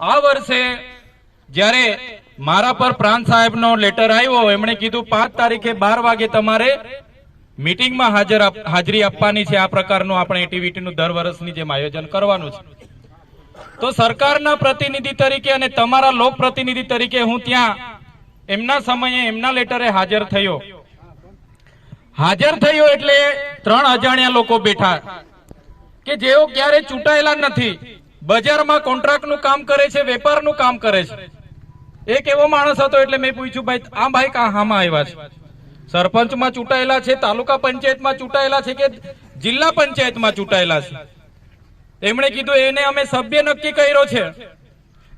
આ વર્ષે જ્યારે મારા પર પ્રાંત સાહેબનો લેટર આવ્યો, એમણે કીધું, પાંચ તારીખે બાર વાગે તમારે મીટિંગમાં હાજર હાજરી આપવાની છે. આ પ્રકારનું આપણે એક્ટિવિટીનું દર વર્ષની જેમ આયોજન કરવાનું છે. તો સરકારના પ્રતિનિધિ તરીકે અને તમારા લોક પ્રતિનિધિ તરીકે હું ત્યાં એમના સમયે, એમના લેટરે હાજર થયો. હાજર થયો એટલે ત્રણ અજાણ્યા લોકો બેઠા, કે જેઓ ક્યારે ચૂંટાયેલા નથી. બજારમાં કોન્ટ્રાક્ટનું કામ કરે છે, વેપારનું કામ કરે છે. એક એવો માણસ હતો એટલે મેં પૂછ્યું, ભાઈ આ ભાઈ કાં હામાં આવ્યા છે? સરપંચમાં ચૂંટાયેલા છે, તાલુકા પંચાયતમાં ચૂંટાયેલા છે કે જિલ્લા પંચાયતમાં ચૂંટાયેલા છે? એમણે કીધું, એને અમે સભ્ય નક્કી કર્યો છે.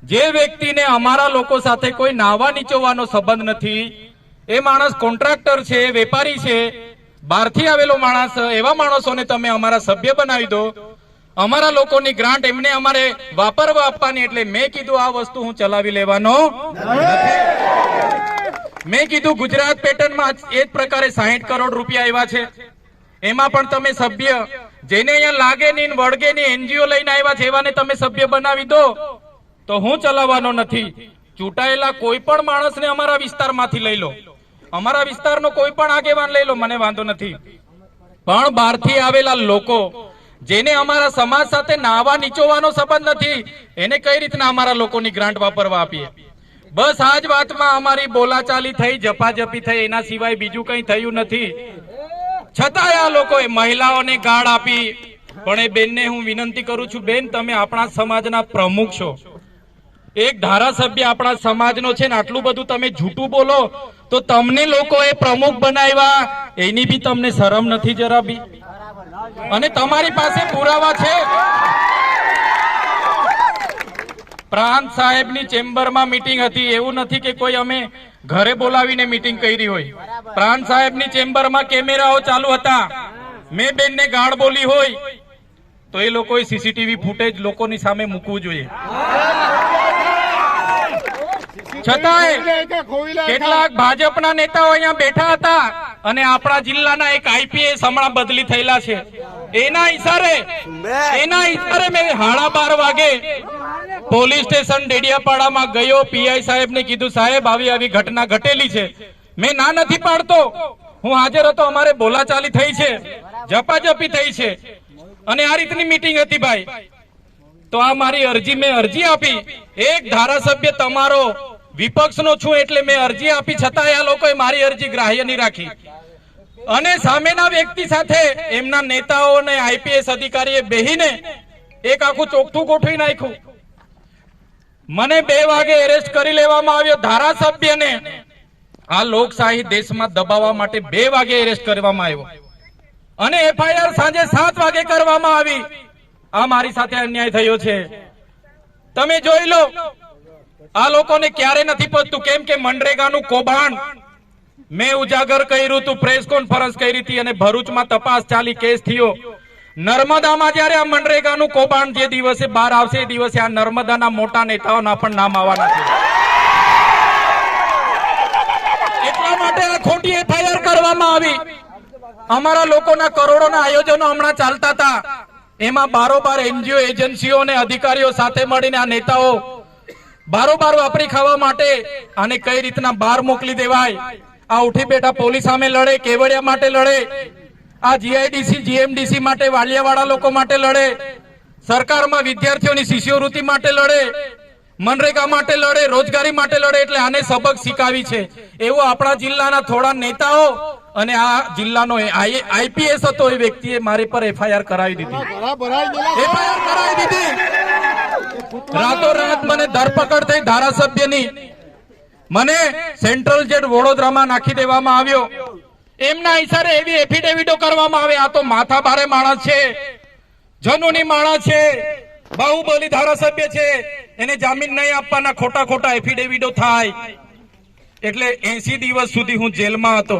જે વ્યક્તિને અમારા લોકો સાથે કોઈ નાવા નીચોવાનો સંબંધ નથી, એ માણસ કોન્ટ્રાક્ટર છે, વેપારી છે, બહારથી આવેલો માણસ, એવા માણસોને તમે અમારા સભ્ય બનાવી દો અમારા લોકોની ગ્રાન્ટ એમને અમારે વાપરવા આપવાની એટલે મેં કીધું આ વસ્તુ હું ચલાવી લેવાનો મેં કીધું ગુજરાત પેટર્નમાં એ જ પ્રકારે સાહીઠ કરોડ રૂપિયા આવ્યા છે. એમાં પણ તમે સભ્ય જેને અહીંયા લાગે નહીં વળગે નહીં, એનજીઓ લઈને આવ્યા છે, એવાને તમે સભ્ય બનાવી દો. તો હું ચલાવવાનો નથી. ચૂંટાયેલા કોઈ પણ માણસને અમારા વિસ્તારમાંથી લઈ લો. અમારા વિસ્તારનો કોઈ પણ આગેવાન લઈ લો, મને વાંધો નથી. પણ બહારથી આવેલા લોકો જેને અમારા સમાજ સાથે નાવા નીચોવાનો સંબંધ નથી, એને કઈ રીતના અમારા લોકોની ગ્રાન્ટ વાપરવા આપીએ? બસ આ જ વાતમાં અમારી બોલાચાલી થઈ જપાજપી થઈ, એના સિવાય બીજું કંઈ થયું નથી. છતાંય આ લોકોએ મહિલાઓને ગાળ આપી, પણ એ બેનને હું વિનંતી કરું છું, બેન, તમે આપણા સમાજના પ્રમુખ છો. એક ધારાસભ્ય આપણા સમાજનો છે ને, આટલું બધું તમે જૂઠું બોલો, તો તમને લોકોએ પ્રમુખ બનાવ્યા, એની બી તમને શરમ નથી જરા બી. અને તમારી પાસે પુરાવા છે. પ્રાંત સાહેબની ચેમ્બરમાં મીટિંગ હતી. એવું નથી કે કોઈ અમે ઘરે બોલાવીને મીટિંગ કરી હોય. પ્રાંત સાહેબની ચેમ્બરમાં કેમેરાઓ ચાલુ હતા. મેં બેનને ગાળ બોલી હોય. તો એ લોકોએ સીસીટીવી ફૂટેજ લોકોની સામે મૂકવું જોઈએ. છતાંય કેટલાક ભાજપના નેતાઓ અહીંયા બેઠા હતા અને આપણા જિલ્લાના એક આઈપીએસ હમણાં બદલી થયેલા છે. એના ઈશારે એના ઈશારે મેં હાડા બાર વાગે પોલીસ સ્ટેશન ડેડિયાપાડામાં ગયો પીઆઈ સાહેબને કીધું સાહેબ આવી આવી ઘટના ઘટેલી છે. મેં ના નથી પાડતો. હું હાજર હતો અમારે બોલાચાલી થઈ છે. ઝપાઝપી થઈ છે. અને આ રીતની મીટિંગ હતી ભાઈ. તો આ મારી અરજી મેં અરજી આપી. એક ધારાસભ્ય તમારો વિપક્ષનો છું એટલે મેં અરજી આપી છતાં આ લોકોએ મારી અરજી ગ્રાહ્ય નહીં રાખી. અને સામેના વ્યક્તિ સાથે એમના નેતાઓ અને આઈપીએસ અધિકારીએ બેહીને એક આખું ચોખ્ઠું ગોઠવી નાખ્યું. મને બે વાગે એરેસ્ટ કરી લેવામાં આવ્યો. ધારાસભ્યને આ લોકશાહી દેશમાં દબાવવા માટે બે વાગે એરેસ્ટ કરવામાં આવ્યો. અને એફઆઈઆર સાંજે સાત વાગે કરવામાં આવી. આ મારી સાથે અન્યાય થયો છે. તમે જોઈ લો, આ લોકોને ક્યારે નથી પહોંચતું. કેમ કે મનરેગાનું કૌભાંડ મેં ઉજાગર કર્યું હતું પ્રેસ કોન્ફરન્સ કરી હતી અને ભરૂચમાં તપાસ ચાલી, કેસ થયો. નર્મદામાં જયારે આ મનરેગાનું કૌભાંડ જે દિવસે બહાર આવશે, એ દિવસે આ નર્મદાના મોટા નેતાઓના પણ નામ આવવાના છે. એટલા માટે આ ખોટી એફઆઈઆર કરવામાં આવી. અમારા લોકોના કરોડોના આયોજનો હમણાં ચાલતા હતા. એમાં બારોબાર એનજીઓ એજન્સીઓ અને અધિકારીઓ સાથે મળીને આ નેતાઓ બારોબાર વાપરી ખાવા માટે આને કઈ રીતના બહાર મોકલી દેવાય? આ ઉઠી બેઠા પોલીસ સામે લડે, કેવડિયા માટે લડે, આ જીઆઈડીસી, જીએમડીસી માટે વાલિયાવાળા લોકો માટે લડે, સરકારમાં વિદ્યાર્થીઓની શિષ્યવૃત્તિ માટે લડે, મનરેગા માટે લડે, રોજગારી માટે લડે, એટલે આને સબક શીખાવી છે. એવો આપણા જિલ્લાના થોડા નેતાઓ અને આ જિલ્લાનો આઈપીએસ હતો એ વ્યક્તિએ મારી પર એફઆઈઆર કરાવી દીધી. એફઆઈઆર કરાવી દીધી. રાતોરાત મને ધરપકડ થઈ ધારાસભ્યની. મને સેન્ટ્રલ જેટ વડોદરામાં નાખી દેવામાં આવ્યો. એમના ઈશારે એવી એફિડેવિટો કરવામાં આવે. આ તો માથા ભારે માણસ છે. જનુની માણસ છે. બાહુબલી ધારાસભ્ય છે. એને જામીન નહીં આપવાના ખોટા ખોટા એફિડેવિટો થાય. એટલે એસી દિવસ સુધી હું જેલમાં હતો.